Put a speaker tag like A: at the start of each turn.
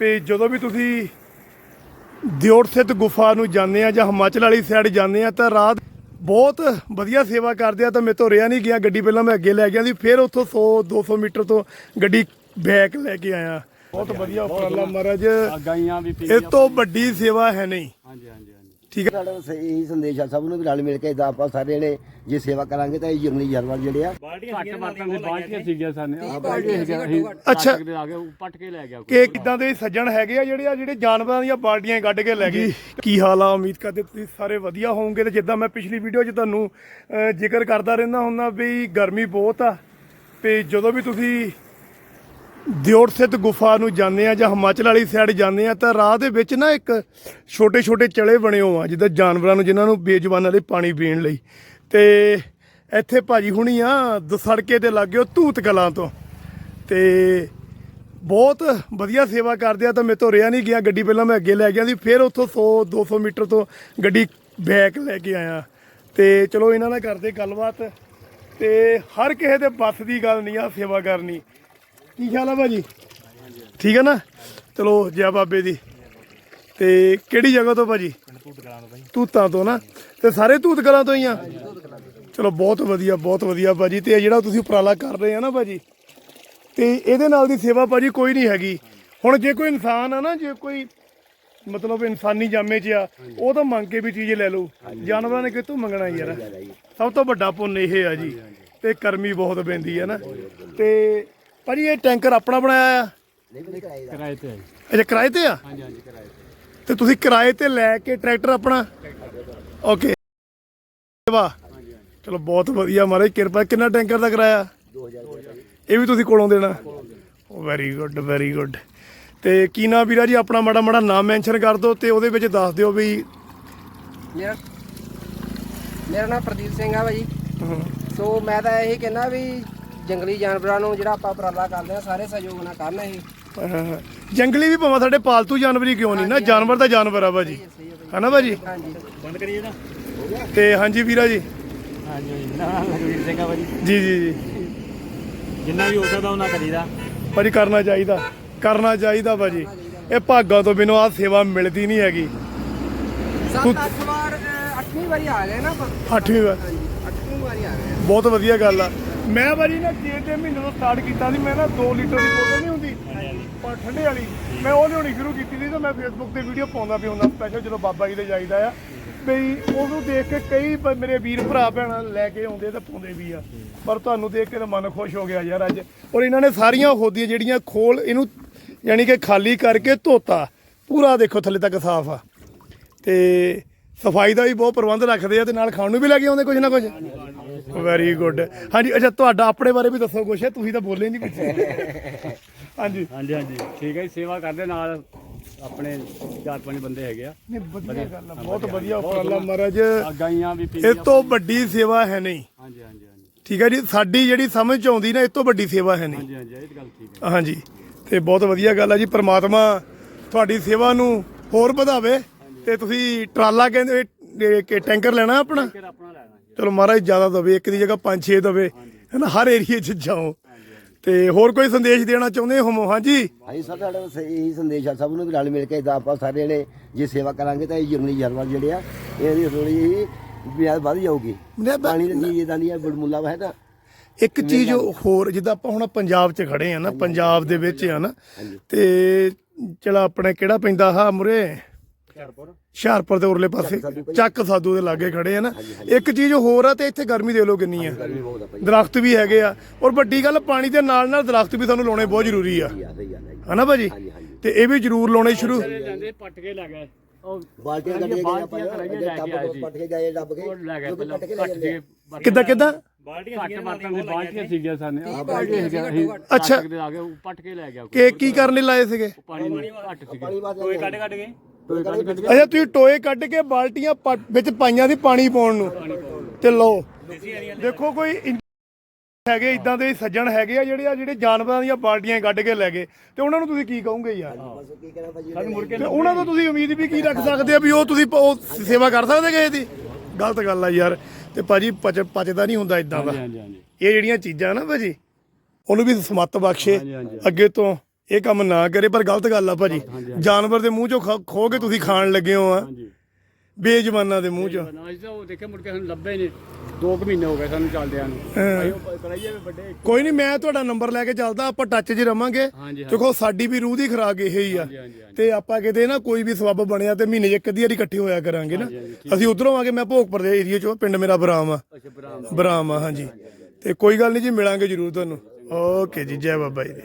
A: ਵੀ ਜਦੋਂ ਵੀ ਤੁਸੀਂ ਦਿਓੜ ਸਥਿਤ ਗੁਫਾ ਨੂੰ ਜਾਂਦੇ ਆ ਜਾਂ ਹਿਮਾਚਲ ਵਾਲੀ ਸਾਈਡ ਜਾਂਦੇ ਆ ਤਾਂ ਰਾਤ ਬਹੁਤ ਵਧੀਆ ਸੇਵਾ ਕਰਦੇ ਆ ਤਾਂ ਮੇਰੇ ਤੋਂ ਰਿਆ ਨਹੀਂ ਗਿਆ। ਗੱਡੀ ਪਹਿਲਾਂ ਮੈਂ ਅੱਗੇ ਲੈ ਗਿਆ ਸੀ ਫਿਰ ਉੱਥੋਂ 100 200 ਮੀਟਰ ਤੋਂ ਗੱਡੀ ਬੈਕ ਲੈ ਕੇ ਆਇਆ। ਬਹੁਤ ਵਧੀਆ ਉਪਰਾਲਾ ਮਹਾਰਾਜ। ਇਹ ਤੋਂ ਵੱਡੀ ਸੇਵਾ ਹੈ ਨਹੀਂ।
B: ਹਾਂਜੀ ਹਾਂਜੀ।
A: ਠੀਕ ਹੈ।
C: ਸਾਡਾ ਸਹੀ ਇਹੀ ਸੰਦੇਸ਼ ਆ ਸਭ ਨੂੰ ਵੀ ਰਲ ਮਿਲ ਕੇ ਇਦਾਂ ਆਪਾਂ ਸਾਰੇ ਜਣੇ ਜੇ ਸੇਵਾ ਕਰਾਂਗੇ ਤਾਂ ਇਹ ਜੰਗਲੀ ਜਾਨਵਰ ਜਿਹੜੇ ਆ।
B: ਘੱਟ ਬਰਤਨ ਦੀ ਬਾਲਟੀਆਂ ਸੀਗੀਆਂ ਸਾਨੇ। ਆ ਬਾਲਟੀਆਂ ਸੀਗੀਆਂ ਅਸੀਂ
A: ਅੱਛਾ।
B: ਚੱਕ ਦੇ ਆ ਕੇ ਉਹ ਪੱਟ ਕੇ ਲੈ ਗਿਆ
A: ਕਿ ਇਦਾਂ ਦੇ ਸੱਜਣ ਹੈਗੇ ਆ ਜਿਹੜੇ ਆ ਜਿਹੜੇ ਜਾਨਵਰਾਂ ਦੀਆਂ ਬਾਲਟੀਆਂ ਕੱਢ ਕੇ ਲੈ ਗਏ? ਕੀ ਹਾਲ ਆ? ਉਮੀਦ ਕਰਦੇ ਤੁਸੀਂ ਸਾਰੇ ਵਧੀਆ ਹੋਵੋਗੇ ਤੇ ਜਿੱਦਾਂ ਮੈਂ ਪਿਛਲੀ ਵੀਡੀਓ 'ਚ ਤੁਹਾਨੂੰ ਜ਼ਿਕਰ ਕਰਦਾ ਰਹਿੰਦਾ ਹੁੰਦਾ ਵੀ ਗਰਮੀ ਬਹੁਤ ਆ ਤੇ ਜਦੋਂ ਵੀ ਤੁਸੀਂ ਦਿਓੜ ਸਥਿਤ ਗੁਫਾ ਨੂੰ ਜਾਂਦੇ ਆ ਜਾਂ ਹਿਮਾਚਲ ਵਾਲੀ ਸਾਈਡ ਜਾਂਦੇ ਆ, ਤਾਂ ਰਾਹ ਦੇ ਵਿੱਚ ਨਾ ਇੱਕ ਛੋਟੇ ਛੋਟੇ ਚਲੇ ਬਣੇ ਹੋ ਆ, ਜਿੱਦਾਂ ਜਾਨਵਰਾਂ ਨੂੰ, ਜਿਨ੍ਹਾਂ ਨੂੰ ਬੇਜ਼ੁਬਾਨਾਂ ਲਈ ਪਾਣੀ ਪੀਣ ਲਈ। ਤੇ ਇੱਥੇ ਭਾਜੀ ਹੁਣੀ ਆ ਦਸੜਕੇ ਤੇ ਲੱਗਿਓ ਧੂਤ ਕਲਾਂ ਤੋਂ। ਤੇ ਬਹੁਤ ਵਧੀਆ ਸੇਵਾ ਕਰਦੇ ਆ, ਤਾਂ ਮੇਰੇ ਤੋਂ ਰਿਆ ਨਹੀਂ ਗਿਆ। ਗੱਡੀ ਪਹਿਲਾਂ ਮੈਂ ਅੱਗੇ ਲੈ ਗਿਆ ਸੀ, ਫਿਰ ਉੱਥੋਂ 100 200 ਮੀਟਰ ਤੋਂ ਗੱਡੀ ਬੈਕ ਲੈ ਕੇ ਆਇਆ। ਤੇ ਚਲੋ, ਇਹਨਾਂ ਨਾਲ ਕਰਦੇ ਗੱਲਬਾਤ। ਤੇ ਹਰ ਕਿਸੇ ਦੇ ਬੱਸ ਦੀ ਗੱਲ ਨਹੀਂ ਆ, ਸੇਵਾ ਕਰਨੀ। ਕੀ ਖਿਆਲ ਆ ਭਾਜੀ? ਠੀਕ ਹੈ ਨਾ? ਚਲੋ, ਜੈ ਬਾਬੇ ਦੀ। ਤੇ ਕਿਹੜੀ ਜਗ੍ਹਾ ਤੋਂ ਭਾਜੀ? ਤੂਤਾਂ ਤੋਂ ਨਾ? ਤੇ ਸਾਰੇ ਤੂਤ ਕਲਾਂ ਤੋਂ ਹੀ ਆ? ਚਲੋ, ਬਹੁਤ ਵਧੀਆ ਬਹੁਤ ਵਧੀਆ ਭਾਜੀ। ਤੇ ਇਹ ਜਿਹੜਾ ਤੁਸੀਂ ਉਪਰਾਲਾ ਕਰ ਰਹੇ ਆ ਨਾ ਭਾਜੀ, ਤੇ ਇਹਦੇ ਨਾਲ ਦੀ ਸੇਵਾ ਭਾਜੀ ਕੋਈ ਨਹੀਂ ਹੈਗੀ। ਹੁਣ ਜੇ ਕੋਈ ਇਨਸਾਨ ਆ ਨਾ, ਜੇ ਕੋਈ ਮਤਲਬ ਇਨਸਾਨੀ ਜਾਮੇ 'ਚ ਆ, ਉਹ ਤਾਂ ਮੰਗ ਕੇ ਵੀ ਚੀਜ਼ ਲੈ ਲਓ ਜਾਨਵਰਾਂ ਨੇ ਕਿਤੋਂ ਮੰਗਣਾ ਯਾਰ? ਸਭ ਤੋਂ ਵੱਡਾ ਪੁੰਨ ਇਹ ਆ ਜੀ। ਤੇ ਕਰਮੀ ਬਹੁਤ ਪੈਂਦੀ ਹੈ ਨਾ। ਤੇ ਭਾਜੀ ਇਹ ਟੈਂਕਰ ਆਪਣਾ ਬਣਾਇਆ ਆ?
B: ਕਿਰਾਏ ਤੇ ਆਈ
A: ਅੱਛਾ ਕਿਰਾਏ ਤੇ ਆ?
B: ਹਾਂਜੀ ਹਾਂਜੀ ਕਿਰਾਏ ਤੇ
A: ਤੇ ਤੁਸੀਂ ਕਿਰਾਏ ਤੇ ਲੈ ਕੇ ਟਰੈਕਟਰ ਆਪਣਾ? ਓਕੇ। ਵਾਹ। ਚਲੋ ਬਹੁਤ ਵਧੀਆ ਮਹਾਰਾਜ ਕਿਰਪਾ। ਕਿੰਨਾ ਟੈਂਕਰ ਦਾ ਕਿਰਾਇਆ? 2000 ਇਹ ਵੀ ਤੁਸੀਂ ਕੋਲੋਂ ਦੇਣਾ? ਵੈਰੀ ਗੁੱਡ ਵੈਰੀ ਗੁੱਡ ਤੇ ਕੀ ਨਾਮ ਵੀਰਾ ਜੀ? ਆਪਣਾ ਮਾੜਾ ਮਾੜਾ ਨਾਮ ਮੈਂਸ਼ਨ ਕਰ ਦਿਓ ਤੇ ਉਹਦੇ ਵਿੱਚ ਦੱਸ ਦਿਓ ਵੀ
D: ਮੇਰਾ ਮੇਰਾ ਨਾਮ ਪ੍ਰਦੀਪ ਸਿੰਘ ਆ ਭਾਜੀ। ਸੋ ਮੈਂ ਤਾਂ ਇਹੀ ਕਹਿੰਦਾ ਵੀ ਜੰਗਲੀ ਜਾਨਵਰਾਂ ਨੂੰ ਜਿਹੜਾ ਆਪਾਂ ਉਪਰਾਲਾ ਕਰਦੇ ਆ ਸਾਰੇ ਸਹਿਯੋਗ ਨਾਲ ਕਰਨ ਇਹ।
A: ਅਹ, ਜੰਗਲੀ ਵੀ ਭਾਵੇਂ ਸਾਡੇ ਪਾਲਤੂ ਜਾਨਵਰ ਹੀ ਕਿਉਂ ਨਹੀਂ ਨਾ ਜਾਨਵਰ ਤਾਂ ਜਾਨਵਰ ਆ ਭਾਜੀ। ਹਨਾ ਭਾਜੀ?
D: ਹਾਂਜੀ।
B: ਬੰਦ ਕਰੀਏ ਨਾ
A: ਤੇ ਹਾਂਜੀ ਵੀਰਾ ਜੀ।
B: ਹਾਂਜੀ ਨਾ ਲਖਵੀਰ ਸਿੰਘ ਆ ਭਾਜੀ।
A: ਜੀ ਜੀ ਜੀ।
B: ਜਿੰਨਾ ਵੀ ਹੋ ਸਕਦਾ ਉਹਨਾਂ ਕਰੀਦਾ।
A: ਭਾਜੀ ਕਰਨਾ ਚਾਹੀਦਾ। ਕਰਨਾ ਚਾਹੀਦਾ ਭਾਜੀ। ਇਹ ਭਾਗਾਂ ਤੋਂ ਬਿਨੋਂ ਆ ਸੇਵਾ ਮਿਲਦੀ ਨਹੀਂ ਹੈਗੀ।
D: ਸੱਤ ਅੱਠ ਵਾਰ ਅਹ, ਅੱਠਵੀਂ ਵਾਰੀ ਆ ਗਏ ਨਾ ਆਪਾਂ।
A: ਅੱਠਵੀਂ ਵਾਰ।
D: ਹਾਂਜੀ ਅੱਠਵੀਂ ਵਾਰੀ ਆ ਗਏ
A: ਬਹੁਤ ਵਧੀਆ ਗੱਲ ਆ। ਮੈਂ ਭਾਜੀ ਨਾ ਜੇ ਦੇ ਮਹੀਨੇ ਤੋਂ ਸਟਾਰਟ ਕੀਤਾ ਸੀ, ਮੈਂ ਨਾ 2 ਲੀਟਰ ਦੀ ਬੋਤਲ ਨਹੀਂ ਹੁੰਦੀ, ਪਰ ਠੰਡੇ ਵਾਲੀ। ਮੈਂ ਉਹ ਲਿਆਉਣੀ ਸ਼ੁਰੂ ਕੀਤੀ ਸੀ, ਤਾਂ ਮੈਂ ਫੇਸਬੁੱਕ ਤੇ ਵੀਡੀਓ ਪਾਉਂਦਾ ਵੀ ਹੁੰਦਾ ਸਪੈਸ਼ਲ ਜਦੋਂ ਬਾਬਾ ਜੀ ਦੇ ਜਾਈਦਾ ਆ। ਬਈ ਉਹਨੂੰ ਦੇਖ ਕੇ ਕਈ ਬ- ਮੇਰੇ ਵੀਰ ਭਰਾ ਭੈਣਾਂ ਲੈ ਕੇ ਆਉਂਦੇ ਤੇ ਪਾਉਂਦੇ ਵੀ ਆ। ਪਰ ਤੁਹਾਨੂੰ ਦੇਖ ਕੇ ਤਾਂ ਮਨ ਖੁਸ਼ ਹੋ ਗਿਆ ਯਾਰ ਅੱਜ। ਔਰ ਇਹਨਾਂ ਨੇ ਸਾਰੀਆਂ ਹੋਦੀਆਂ ਜਿਹੜੀਆਂ ਖੋਲ, ਇਹਨੂੰ ਯਾਨੀ ਕਿ ਖਾਲੀ ਕਰਕੇ ਧੋਤਾ। ਪੂਰਾ ਦੇਖੋ ਥੱਲੇ ਤੱਕ ਸਾਫ਼ ਆ। ਤੇ ਸਫ਼ਾਈ ਦਾ ਵੀ ਬਹੁਤ ਪ੍ਰਬੰਧ ਰੱਖਦੇ ਆ ਤੇ ਨਾਲ ਖਾਣ ਨੂੰ ਵੀ ਲੈ ਕੇ ਆਉਂਦੇ ਕੁਝ ਨਾ ਕੁਝ ਵੈਰੀ ਗੁੱਡ ਹਾਂਜੀ ਅੱਛਾ ਤੁਹਾਡਾ ਆਪਣੇ ਬਾਰੇ ਵੀ ਦੱਸੋ ਕੁਛ ਤੁਸੀਂ ਤਾਂ ਬੋਲੇ ਨਹੀਂ ਪਿੱਛੇ ਹਾਂਜੀ।
B: ਹਾਂਜੀ ਹਾਂਜੀ। ਠੀਕ ਹੈ ਜੀ ਸੇਵਾ ਕਰਦੇ ਨਾਲ ਆਪਣੇ ਚਾਰ ਪੰਜ ਬੰਦੇ ਹੈਗੇ ਆ।
A: ਨਹੀਂ ਵਧੀਆ ਗੱਲ ਆ ਬਹੁਤ ਵਧੀਆ। ਉਪਰਾਲਾ ਮਹਾਰਾਜ।
B: ਗਾਈਆਂ ਵੀ
A: ਇਹ
B: ਪੀਂਦੀਆਂ
A: ਤੋਂ ਵੱਡੀ ਸੇਵਾ ਹੈ ਨਹੀਂ।
B: ਹਾਂਜੀ ਹਾਂਜੀ ਹਾਂਜੀ।
A: ਠੀਕ ਹੈ ਜੀ ਸਾਡੀ ਜਿਹੜੀ ਸਮਝ ਚ ਆਉਂਦੀ ਨਾ ਇਹ ਤੋਂ ਵੱਡੀ ਸੇਵਾ ਹੈ ਨਹੀਂ।
B: ਹਾਂਜੀ ਹਾਂਜੀ ਇਹ ਤਾਂ ਗੱਲ ਠੀਕ ਹੈ।
A: ਹਾਂਜੀ। ਤੇ ਬਹੁਤ ਵਧੀਆ ਗੱਲ ਆ ਜੀ ਪ੍ਰਮਾਤਮਾ ਤੁਹਾਡੀ ਸੇਵਾ ਨੂੰ ਹੋਰ ਵਧਾਵੇ। ਤੇ ਤੁਸੀਂ ਟਰਾਲਾ ਕਹਿੰਦੇ ਕਿ ਟੈਂਕਰ ਲੈਣਾ ਆਪਣਾ?
B: ਫਿਰ ਆਪਣਾ ਲੈਣਾ
A: ਚਲੋ ਮਹਾਰਾਜ ਜ਼ਿਆਦਾ ਦਵੇ ਇੱਕ ਦੀ ਜਗ੍ਹਾ 5-6 ਦਵੇ ਹੈਨਾ ਹਰ ਏਰੀਏ 'ਚ ਜਾਓ। ਤੇ ਹੋਰ ਕੋਈ ਸੰਦੇਸ਼ ਦੇਣਾ ਚਾਹੁੰਦੇ ਹੋ ਹਾਂਜੀ।
C: ਹਾਂਜੀ ਸਰ ਸਾਡਾ ਸਹੀ ਇਹੀ ਸੰਦੇਸ਼ ਆ ਸਭ ਨੂੰ ਵੀ ਰਲ ਮਿਲ ਕੇ ਇਦਾਂ ਆਪਾਂ ਸਾਰੇ ਜਣੇ ਜੇ ਸੇਵਾ ਕਰਾਂਗੇ ਤਾਂ ਇਹ ਜੰਗਲੀ ਜਾਨਵਰ ਜਿਹੜੇ ਆ ਇਹਦੀ ਥੋੜੀ ਬਿਆਦ ਵੱਧ ਜਾਊਗੀ। ਪਾਣੀ ਦੀ ਚੀਜ਼ ਇਦਾਂ ਦੀ ਆ ਬੜਮੁੱਲਾ ਵਾ ਹੈ ਤਾਂ
A: ਇੱਕ ਚੀਜ਼ ਹੋਰ ਜਿੱਦਾਂ ਆਪਾਂ ਹੁਣ ਪੰਜਾਬ 'ਚ ਖੜੇ ਆ ਨਾ ਪੰਜਾਬ ਦੇ ਵਿੱਚ ਆ ਨਾ ਤੇ ਚਲਾ ਆਪਣੇ ਕਿਹੜਾ ਪੈਂਦਾ ਹਾ ਮੁਰੇ? ਹੁਸ਼ਿਆਰਪੁਰ। ਦੇ ਉਰਲੇ ਪਾਸੇ। ਚੱਕ ਸਾਧੂ ਦੇ ਲਾਗੇ ਖੜੇ ਆ ਨਾ। ਇੱਕ ਚੀਜ਼ ਹੋਰ ਆ ਤੇ ਇੱਥੇ ਗਰਮੀ ਦੇ ਲੋ ਕਿੰਨੀ ਆ। ਦਰਖਤ ਵੀ ਹੈਗੇ ਆ। ਔਰ ਵੱਡੀ ਗੱਲ ਪਾਣੀ ਦੇ ਨਾਲ ਨਾਲ ਦਰਖਤ ਵੀ ਸਾਨੂੰ ਲਾਉਣੇ ਬਹੁਤ ਜ਼ਰੂਰੀ ਆ। ਹਨਾ ਭਾਜੀ? ਤੇ ਇਹ ਵੀ ਜ਼ਰੂਰ ਲਾਉਣੇ ਸ਼ੁਰੂ।
B: ਪੱਟ ਕੇ
C: ਬਾਲਟੀਆਂ ਗਈਆਂ ਆਪਾਂ
B: ਕੇ
C: ਪੱਟ ਕੇ ਗਏ ਕੇ ਕੇ
B: ਕੇ।
A: ਕਿੱਦਾਂ ਕਿੱਦਾਂ?
B: ਘੱਟ ਬਰਤਨ ਦੀ ਬਾਲਟੀਆਂ ਸੀਗੀਆਂ ਸਾਨੇ ਆ ਬਾਲਟੀਆਂ ਸੀਗੀਆਂ ਅਸੀਂ
A: ਅੱਛਾ।
B: ਕੇ ਪੱਟ ਕੇ ਲੈ ਗਿਆ।
A: ਕਿ ਕੀ ਕਰਨ ਲਈ ਲਾਏ ਸੀਗੇ?
B: ਪਾਣੀ ਘੱਟ ਸੀਗੇ।
C: ਪਾਣੀ ਕੱਢ ਕੱਢ
B: ਗਏ
A: ਅੱਛਾ ਤੁਸੀਂ ਟੋਏ ਕੱਢ ਕੇ ਬਾਲਟੀਆਂ ਪਾ- ਵਿੱਚ ਪਾਈਆਂ ਸੀ ਪਾਣੀ ਪਾਉਣ ਨੂੰ। ਤੇ ਲਓ ਦੇਖੋ ਕੋਈ ਇੰ- ਹੈਗੇ ਇਦਾਂ ਦੇ ਸੱਜਣ ਹੈਗੇ ਆ ਜਿਹੜੇ ਆ ਜਿਹੜੇ ਜਾਨਵਰਾਂ ਦੀਆਂ ਬਾਲਟੀਆਂ ਕੱਢ ਕੇ ਲੈ ਗਏ। ਤੇ ਉਹਨਾਂ ਨੂੰ ਤੁਸੀਂ ਕੀ ਕਹੋਗੇ ਯਾਰ? ਤੇ ਉਹਨਾਂ ਤੋਂ ਤੁਸੀਂ ਉਮੀਦ ਵੀ ਕੀ ਰੱਖ ਸਕਦੇ ਆ ਵੀ ਉਹ ਤੁਸੀਂ ਪ- ਉਹ ਸੇਵਾ ਕਰ ਸਕਦੇ ਕਿਸੇ ਦੀ? ਗਲਤ ਗੱਲ ਆ ਯਾਰ। ਤੇ ਭਾਜੀ ਪਚ ਪਚਦਾ ਨਹੀਂ ਹੁੰਦਾ ਇਦਾਂ ਦਾ।
B: ਹਾਂਜੀ ਹਾਂਜੀ
A: ਇਹ ਜਿਹੜੀਆਂ ਚੀਜ਼ਾਂ ਨਾ ਭਾਜੀ ਉਹਨੂੰ ਵੀ ਸਮੱਤ ਬਖਸ਼ੇ। ਅੱਗੇ ਤੋਂ ਇਹ ਕੰਮ ਨਾ ਕਰੇ ਪਰ ਗਲਤ ਗੱਲ ਆ ਭਾਜੀ। ਜਾਨਵਰ ਦੇ ਮੂੰਹ ਚੋਂ ਖਾ- ਖੋ ਕੇ ਤੁਸੀਂ ਖਾਣ ਲੱਗੇ ਹੋ ਆ।
B: ਹਾਂਜੀ।
A: ਬੇਜਮਾਨਾਂ ਦੇ ਮੂੰਹ ਚੋਂ।
B: ਨਾ ਅਸੀਂ ਤਾਂ ਉਹ ਦੇਖੇ ਮੁੜ ਕੇ ਸਾਨੂੰ ਲੱਭੇ ਨੇ। 2 ਮਹੀਨੇ ਹੋ ਗਏ ਸਾਨੂੰ ਚੱਲਦਿਆਂ ਨੂੰ। ਭਾਈ ਉਹ ਕਰਾਈਏ ਵੀ ਵੱਡੇ
A: ਕੋਈ ਨਹੀਂ ਮੈਂ ਤੁਹਾਡਾ ਨੰਬਰ ਲੈ ਕੇ ਚੱਲਦਾ ਆਪਾਂ ਟੱਚ 'ਚ ਰਵਾਂਗੇ।
B: ਹਾਂਜੀ
A: ਦੇਖੋ ਸਾਡੀ ਵੀ ਰੂਹ ਦੀ ਖਰਾਕ ਇਹ ਹੀ ਆ।
B: ਹਾਂਜੀ ਹਾਂਜੀ
A: ਤੇ ਆਪਾਂ ਕਿਤੇ ਨਾ ਕੋਈ ਵੀ ਸਬੱਬ ਬਣਿਆ ਤੇ ਮਹੀਨੇ 'ਚ ਇੱਕ ਅੱਧੀ ਵਾਰੀ ਇਕੱਠੇ ਹੋਇਆ ਕਰਾਂਗੇ ਨਾ। ਅਸੀਂ ਉਧਰੋਂ ਆ ਕੇ ਮੈਂ ਭੋਗਪੁਰ ਦੇ ਏਰੀਆ 'ਚੋਂ ਪਿੰਡ ਮੇਰਾ ਬਰਾਮ ਆ।
B: ਅੱਛਾ ਬਰਾਮ।
A: ਬਰਾਮ ਆ ਹਾਂਜੀ। ਤੇ ਕੋਈ ਗੱਲ ਨਹੀਂ ਜੀ ਮਿਲਾਂਗੇ ਜਰੂਰ ਤੁਹਾਨੂੰ। ਓਕੇ ਜੀ ਜੈ ਬਾਬਾ ਜੀ ਦੀ।